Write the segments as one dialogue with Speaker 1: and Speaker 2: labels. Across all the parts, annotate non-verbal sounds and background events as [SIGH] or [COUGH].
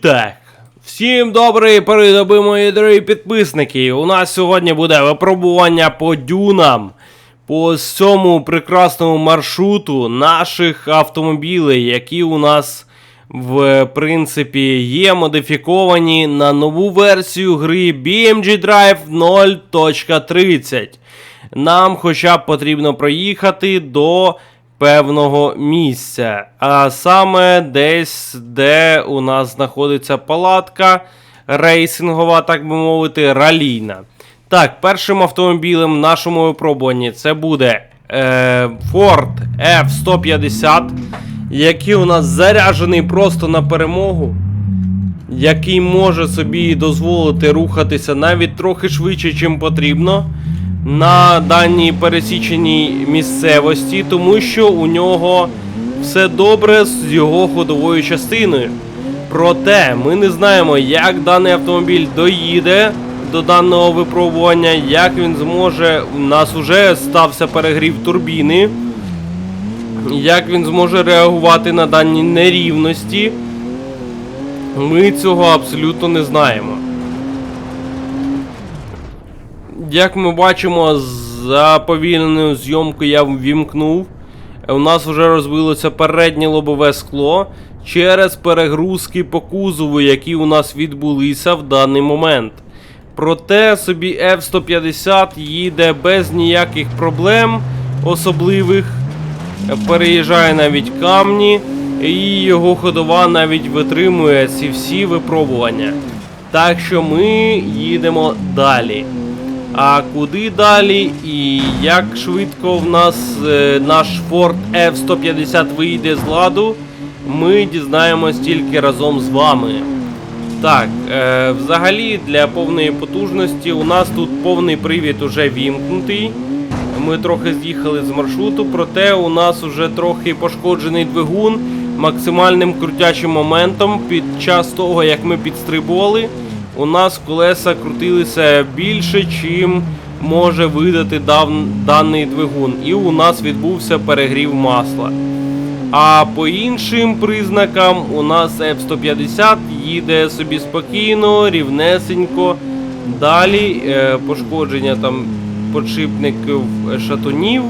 Speaker 1: так. Всім доброї передоби, мої дорогі підписники. У нас сьогодні буде випробування по дюнам. По цьому прекрасному маршруту наших автомобілів, які у нас в принципі є модифіковані на нову версію гри BMG Drive 0.30. Нам хоча б потрібно проїхати до певного місця. А саме десь, де у нас знаходиться палатка рейсингова, так би мовити, ралійна. Так, першим автомобілем в нашому випробуванні це буде е, Ford F-150, який у нас заряджений просто на перемогу який може собі дозволити рухатися навіть трохи швидше, чим потрібно на даній пересіченій місцевості, тому що у нього все добре з його ходовою частиною. Проте ми не знаємо, як даний автомобіль доїде до даного випробування, як він зможе. У нас вже стався перегрів турбіни. Як він зможе реагувати на дані нерівності, ми цього абсолютно не знаємо. Як ми бачимо, заповільнену зйомку я ввімкнув. У нас вже розбилося переднє лобове скло через перегрузки по кузову, які у нас відбулися в даний момент. Проте собі F-150 їде без ніяких проблем особливих, переїжджає навіть камні, і його ходова навіть витримує ці всі випробування. Так що ми їдемо далі. А куди далі і як швидко в нас е, наш Ford F-150 вийде з ладу, ми дізнаємось тільки разом з вами. Так, е, взагалі для повної потужності у нас тут повний привід уже вімкнутий. Ми трохи з'їхали з маршруту, проте у нас уже трохи пошкоджений двигун максимальним крутячим моментом під час того, як ми підстрибували. У нас колеса крутилися більше, чим може видати дав, даний двигун. І у нас відбувся перегрів масла. А по іншим признакам у нас F-150 їде собі спокійно, рівнесенько. Далі е, пошкодження там подшипників шатунів.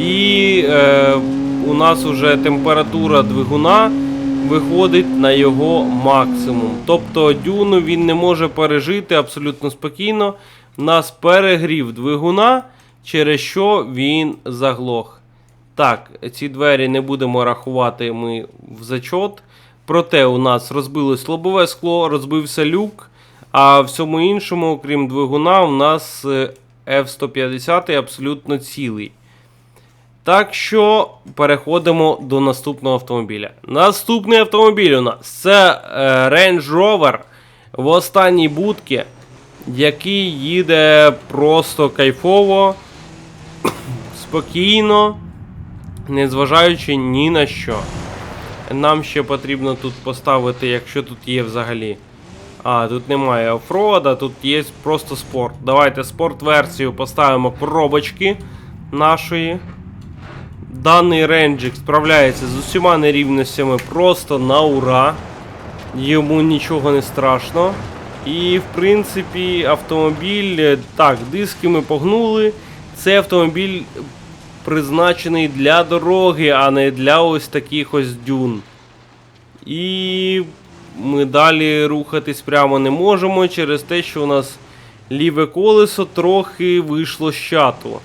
Speaker 1: І е, у нас уже температура двигуна виходить на його максимум. Тобто дюну він не може пережити абсолютно спокійно. У нас перегрів двигуна, через що він заглох. Так, ці двері не будемо рахувати ми в зачот. Проте у нас розбилось лобове скло, розбився люк. А всьому іншому, окрім двигуна, у нас е, F-150 абсолютно цілий. Так що переходимо до наступного автомобіля. Наступний автомобіль у нас це е, Range Rover в останній будці, який їде просто кайфово, [COUGHS] спокійно, незважаючи ні на що. Нам ще потрібно тут поставити, якщо тут є взагалі. А, тут немає офрода, тут є просто спорт. Давайте спорт-версію поставимо коробочки нашої. Даний ренджик справляється з усіма нерівностями просто на ура. Йому нічого не страшно. І, в принципі, автомобіль. е, Так, диски ми погнули. Цей автомобіль призначений для дороги, а не для ось таких ось дюн. І ми далі рухатись прямо не можемо через те, що у нас ліве колесо трохи вийшло з чату.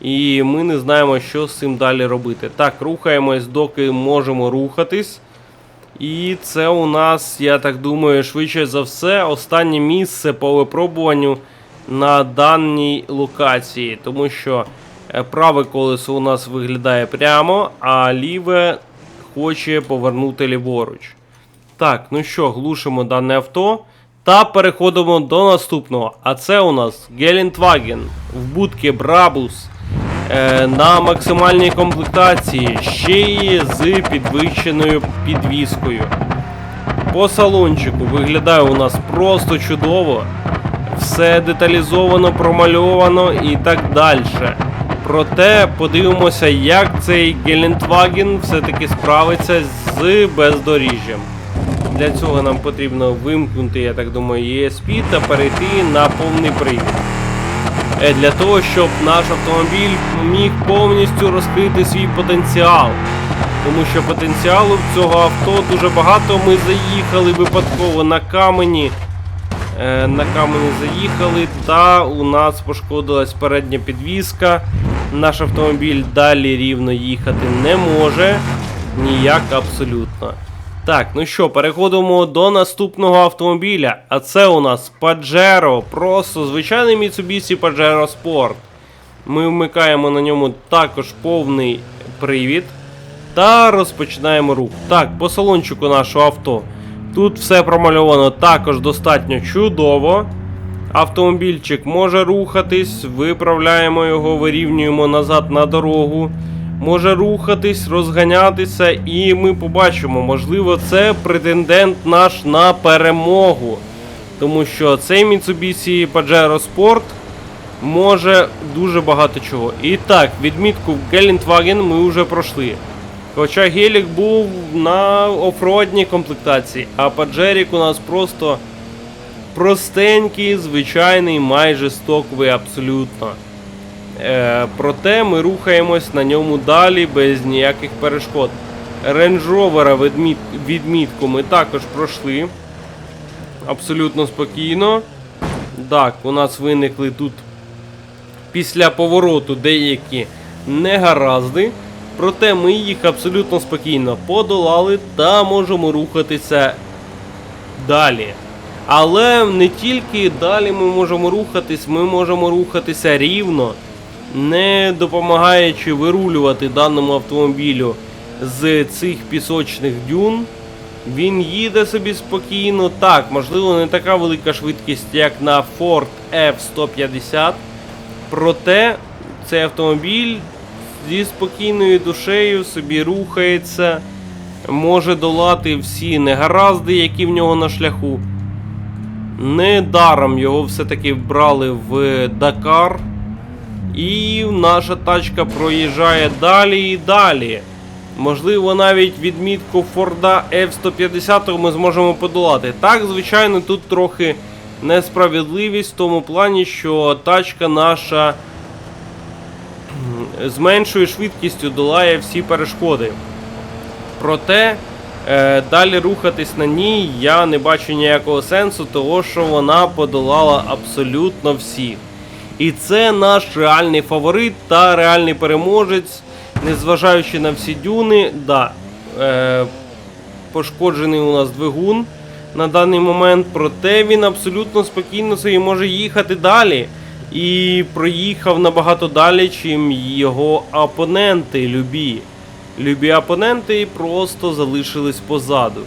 Speaker 1: І ми не знаємо, що з цим далі робити. Так, рухаємось, доки можемо рухатись. І це у нас, я так думаю, швидше за все, останнє місце по випробуванню на даній локації. Тому що е, праве колесо у нас виглядає прямо, а ліве хоче повернути ліворуч. Так, ну що, глушимо дане авто. Та переходимо до наступного. А це у нас Гелендваген в будці Брабус на максимальній комплектації, ще й з підвищеною підвіскою. По салончику виглядає у нас просто чудово. Все деталізовано, промальовано і так далі. Проте подивимося, як цей Гелендваген все-таки справиться з бездоріжжям. Для цього нам потрібно вимкнути, я так думаю, ESP та перейти на повний привід. Е, Для того, щоб наш автомобіль міг повністю розкрити свій потенціал. Тому що потенціалу в цього авто дуже багато. Ми заїхали випадково на камені. Е, на камені заїхали, та у нас пошкодилась передня підвіска. Наш автомобіль далі рівно їхати не може. Ніяк абсолютно. Так, ну що, переходимо до наступного автомобіля. А це у нас Pajero. Просто звичайний Mitsubishi Pajero Sport. Ми вмикаємо на ньому також повний привід. Та розпочинаємо рух. Так, по салончику нашого авто. Тут все промальовано також достатньо чудово. Автомобільчик може рухатись, виправляємо його, вирівнюємо назад на дорогу. Може рухатись, розганятися, і ми побачимо, можливо, це претендент наш на перемогу. Тому що цей Mitsubishi Pajero Sport може дуже багато чого. І так, відмітку Geländewagen ми вже пройшли. Хоча Гелік був на офродній комплектації, а Паджерік у нас просто простенький, звичайний, майже стоковий абсолютно. Е, проте ми рухаємось на ньому далі без ніяких перешкод. Відміт, відмітку ми також пройшли. Абсолютно спокійно. Так, у нас виникли тут після повороту деякі негаразди. Проте ми їх абсолютно спокійно подолали та можемо рухатися далі. Але не тільки далі ми можемо рухатись, ми можемо рухатися рівно, не допомагаючи вирулювати даному автомобілю з цих пісочних дюн. Він їде собі спокійно. Так, можливо, не така велика швидкість, як на Ford F-150. Проте цей автомобіль зі спокійною душею собі рухається, може долати всі негаразди, які в нього на шляху. Недаром його все-таки брали в Дакар. І наша тачка проїжджає далі і далі. Можливо, навіть відмітку Форда F-150 ми зможемо подолати. Так, звичайно, тут трохи несправедливість в тому плані, що тачка наша з меншою швидкістю долає всі перешкоди. Проте е, далі рухатись на ній я не бачу ніякого сенсу, того що вона подолала абсолютно всіх. І це наш реальний фаворит та реальний переможець, незважаючи на всі дюни. Да, е, пошкоджений у нас двигун на даний момент, проте він абсолютно спокійно собі може їхати далі. І проїхав набагато далі, чим його опоненти любі. Любі опоненти просто залишились позаду.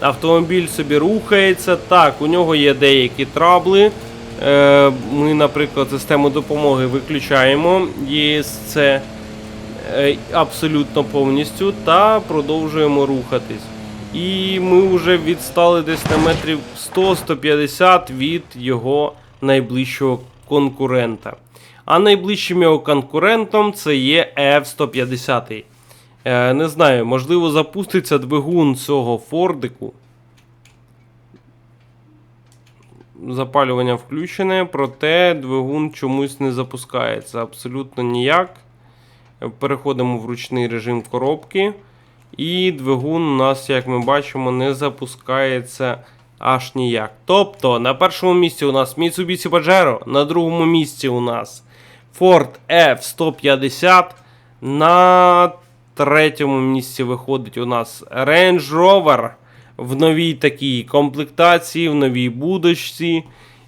Speaker 1: Автомобіль собі рухається. Так, у нього є деякі трабли. Е, Ми, наприклад, систему допомоги виключаємо ЄСЦ е, абсолютно повністю та продовжуємо рухатись. І ми вже відстали десь на метрів 100-150 від його найближчого конкурента. А найближчим його конкурентом це є F-150. Е, не знаю, можливо, запуститься двигун цього Фордику. Запалювання включене, проте двигун чомусь не запускається абсолютно ніяк. Переходимо в ручний режим коробки. І двигун у нас, як ми бачимо, не запускається аж ніяк. Тобто, на першому місці у нас Mitsubishi Pajero, на другому місці у нас Ford F-150. На третьому місці виходить у нас Range Rover в новій такій комплектації, в новій будочці.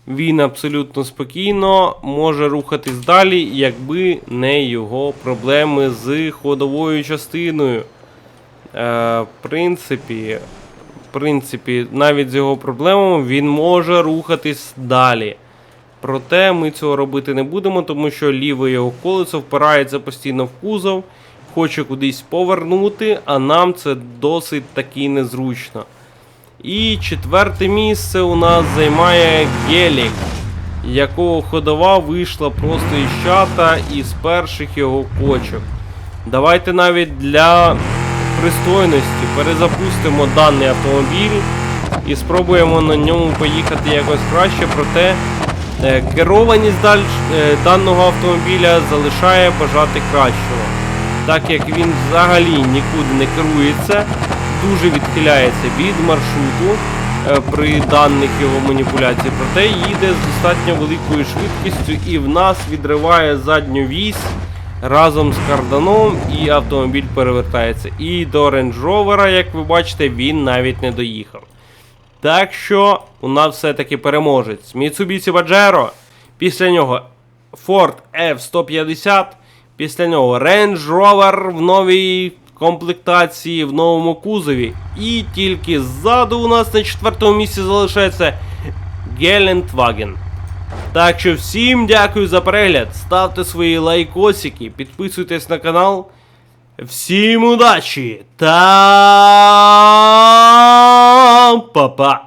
Speaker 1: Він абсолютно спокійно може рухатись далі, якби не його проблеми з ходовою частиною. Е, в принципі, в принципі, навіть з його проблемами він може рухатись далі. Проте ми цього робити не будемо, тому що ліве його колесо впирається постійно в кузов, хоче кудись повернути, а нам це досить таки незручно. І четверте місце у нас займає Гелік, якого ходова вийшла просто із чата із перших його кочок. Давайте навіть для пристойності перезапустимо даний автомобіль і спробуємо на ньому поїхати якось краще, проте е, керованість даль- е, даного автомобіля залишає бажати кращого. Так як він взагалі нікуди не керується, дуже відхиляється від маршруту е, при даних його маніпуляціях, проте їде з достатньо великою швидкістю і в нас відриває задню вісь разом з карданом, і автомобіль перевертається. І до Range Rover, як ви бачите, він навіть не доїхав. Так що у нас все-таки переможець. Mitsubishi Pajero, після нього Ford F-150, після нього Range Rover в новій комплектації, в новому кузові. І тільки ззаду у нас на четвертому місці залишається Гелендваген. Так що всім дякую за перегляд. Ставте свої лайкосики, підписуйтесь на канал. Всім удачі та па-па!